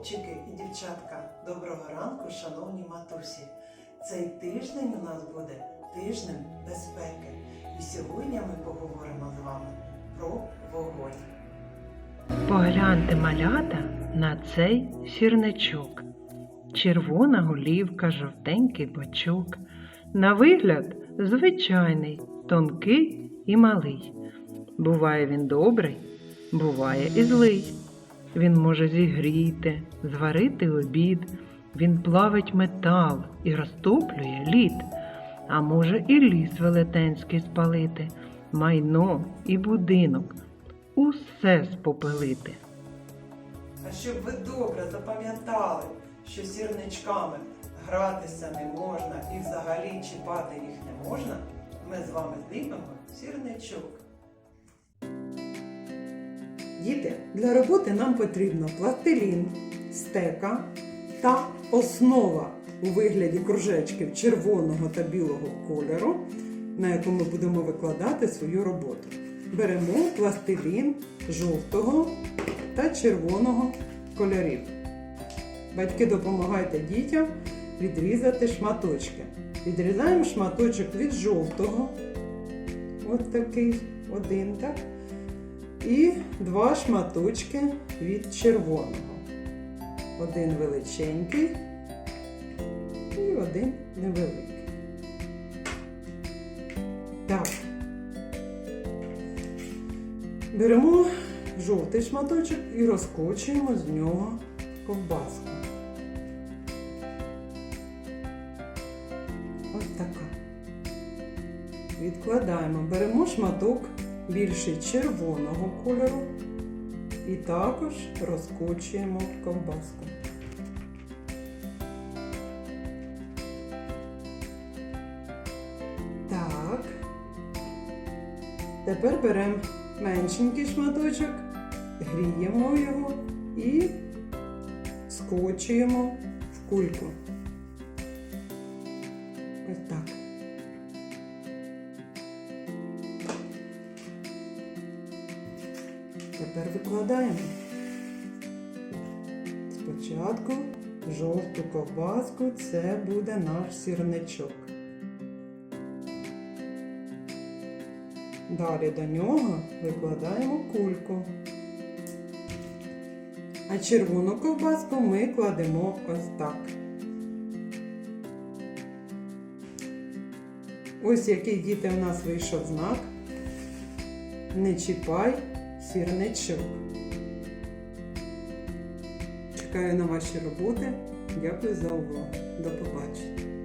Хлопчики і дівчатка, доброго ранку, шановні матусі. Цей тиждень у нас буде тижнем безпеки. І сьогодні ми поговоримо з вами про вогонь. Погляньте малята на цей сірничок. Червона голівка, жовтенький бочок. На вигляд звичайний, тонкий і малий. Буває він добрий, буває і злий. Він може зігріти, зварити обід, він плавить метал і розтоплює лід, а може і ліс велетенський спалити, майно і будинок, усе спопелити. А щоб ви добре запам'ятали, що сірничками гратися не можна і взагалі чіпати їх не можна, ми з вами зліпимо сірничок. Діти, для роботи нам потрібно пластилін, стека та основа у вигляді кружечків червоного та білого кольору, на яку ми будемо викладати свою роботу. Беремо пластилін жовтого та червоного кольорів. Батьки допомагайте дітям відрізати шматочки. Відрізаємо шматочок від жовтого, ось такий один, так? І два шматочки від червоного. Один величенький і один невеликий. Так. Беремо жовтий шматочок і розкочуємо з нього ковбаску. Ось така. Відкладаємо, беремо шматок більший червоного кольору і також розкочуємо ковбаску. Так. Тепер беремо меншенький шматочок, гріємо його і скочуємо в кульку. Ось так. Тепер викладаємо. Спочатку жовту ковбаску це буде наш сірничок. Далі до нього викладаємо кульку. А червону ковбаску ми кладемо ось так. Ось який діти у нас вийшов знак. Не чіпай сірничок. Чекаю на ваші роботи. Дякую за увагу. До побачення.